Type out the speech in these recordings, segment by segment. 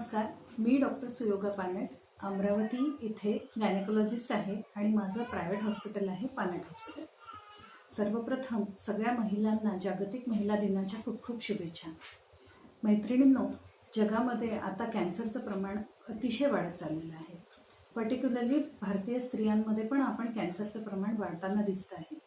नमस्कार मी डॉक्टर सुयोगा पानट अमरावती इथे गायनेकोलॉजिस्ट आहे आणि माझं प्रायव्हेट हॉस्पिटल आहे पानट हॉस्पिटल सर्वप्रथम सगळ्या महिलांना जागतिक महिला दिनाच्या खूप खूप शुभेच्छा. मैत्रिणींनो जगामध्ये आता कॅन्सरचं प्रमाण अतिशय वाढत चाललेलं आहे. पर्टिक्युलरली भारतीय स्त्रियांमध्ये पण आपण कॅन्सरचं प्रमाण वाढताना दिसतं आहे.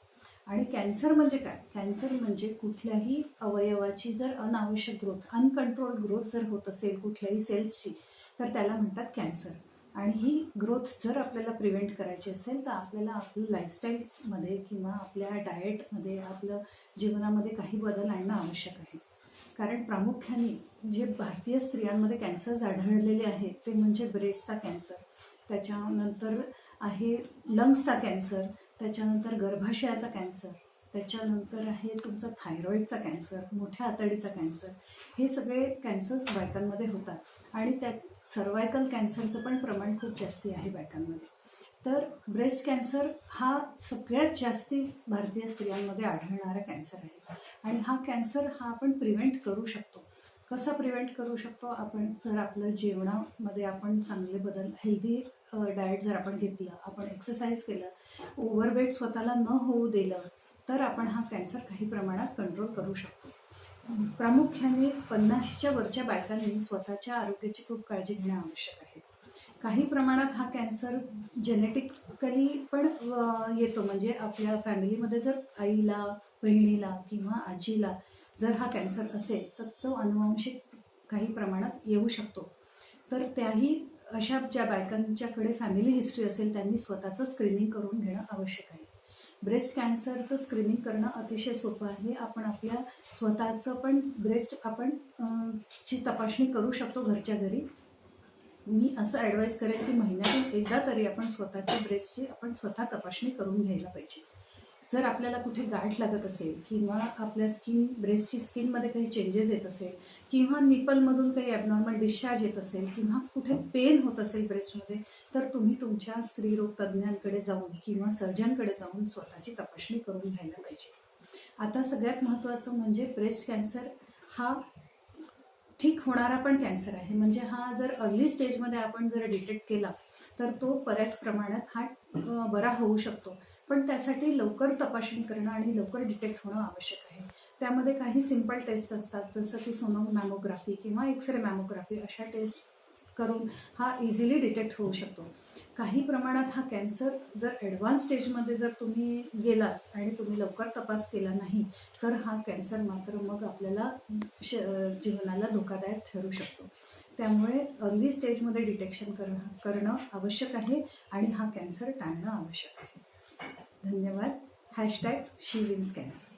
आणि कॅन्सर म्हणजे काय? कॅन्सर म्हणजे कुठल्याही अवयवाची जर अनावश्यक ग्रोथ अनकंट्रोल्ड ग्रोथ जर होत असेल कुठल्याही सेल्सची तर त्याला म्हणतात कॅन्सर. आणि ही ग्रोथ जर आपल्याला प्रिव्हेंट करायची असेल तर आपल्याला आपलं लाईफस्टाईलमध्ये किंवा आपल्या डाएटमध्ये आपलं जीवनामध्ये काही बदल आणणं आवश्यक आहे. कारण प्रामुख्याने जे भारतीय स्त्रियांमध्ये कॅन्सर्स आढळलेले आहेत ते म्हणजे ब्रेस्टचा कॅन्सर त्याच्यानंतर आहे लंग्सचा कॅन्सर त्याच्यानंतर गर्भाशयाचा कॅन्सर त्याच्यानंतर आहे तुमचा थायरॉईडचा कॅन्सर मोठ्या आतडीचा कॅन्सर. हे सगळे कॅन्सर्स बायकांमध्ये होतात आणि त्यात सर्वायकल कॅन्सरचं पण प्रमाण खूप जास्ती आहे बायकांमध्ये. तर ब्रेस्ट कॅन्सर हा सगळ्यात जास्ती भारतीय स्त्रियांमध्ये आढळणारा कॅन्सर आहे. आणि हा कॅन्सर हा आपण प्रिव्हेंट करू शकतो. कसा प्रिव्हेंट करू शकतो? आपण जर आपलं जेवणामध्ये आपण चांगले बदल हेल्दी डाएट जर आपण घेतलं आपण एक्सरसाइज केलं ओव्हरवेट स्वतःला न होऊ दिलं तर आपण हा कॅन्सर काही प्रमाणात कंट्रोल करू शकतो. प्रामुख्याने पन्नाशीच्या वरच्या बायकांनी स्वतःच्या आरोग्याची खूप काळजी घेणं आवश्यक आहे. काही प्रमाणात हा कॅन्सर जेनेटिकली पण येतो. म्हणजे आपल्या फॅमिलीमध्ये जर आईला बहिणीला किंवा आजीला जर हा कॅन्सर असेल तर तो अनुवांशिक काही प्रमाणात येऊ शकतो. तर त्याही अशा ज्या बायकांच्याकडे फॅमिली हिस्ट्री असेल त्यांनी स्वतःचं स्क्रीनिंग करून घेणं आवश्यक आहे. ब्रेस्ट कॅन्सरचं स्क्रीनिंग करणं अतिशय सोपं आहे. आपण आपल्या स्वतःचं पण ब्रेस्ट आपण ची तपासणी करू शकतो घरच्या घरी. मी असं ॲडवाईस करेल की महिन्यातून एकदा तरी आपण स्वतःच्या ब्रेस्टची आपण स्वतः तपासणी करून घ्यायला पाहिजे. जर आपल्याला कुठे गाठ लागत असेल किंवा आपल्या स्किन ब्रेस्टची स्किनमध्ये काही चेंजेस येत असेल किंवा निपलमधून काही ॲबनॉर्मल डिस्चार्ज येत असेल किंवा कुठे पेन होत असेल ब्रेस्टमध्ये तर तुम्ही तुमच्या स्त्रीरोग तज्ज्ञांकडे जाऊन किंवा सर्जनकडे जाऊन स्वतःची तपासणी करून घ्यायला पाहिजे. आता सगळ्यात महत्त्वाचं म्हणजे ब्रेस्ट कॅन्सर हा ठीक होणारा पण कॅन्सर आहे. म्हणजे हा जर अर्ली स्टेजमध्ये आपण जर डिटेक्ट केला तर तो बऱ्याच प्रमाणात हा बरा होऊ शकतो. पण त्यासाठी लवकर तपासणी करणं आणि लवकर डिटेक्ट होणं आवश्यक आहे. त्यामध्ये काही सिंपल टेस्ट असतात जसं की सोनो मॅमोग्राफी किंवा एक्सरे मॅमोग्राफी अशा टेस्ट करून हा इझिली डिटेक्ट होऊ शकतो. काही प्रमाणात हा कॅन्सर जर ॲडव्हान्स स्टेजमध्ये जर तुम्ही गेलात आणि तुम्ही लवकर तपास केला नाही तर हा कॅन्सर मात्र मग आपल्याला श जीवनाला धोकादायक ठरू शकतो. त्यामुळे अर्ली स्टेजमध्ये डिटेक्शन करणं करणं आवश्यक आहे आणि हा कॅन्सर टाळणं आवश्यक आहे. धन्यवाद. हॅशटॅग शी विन्स कॅन्सर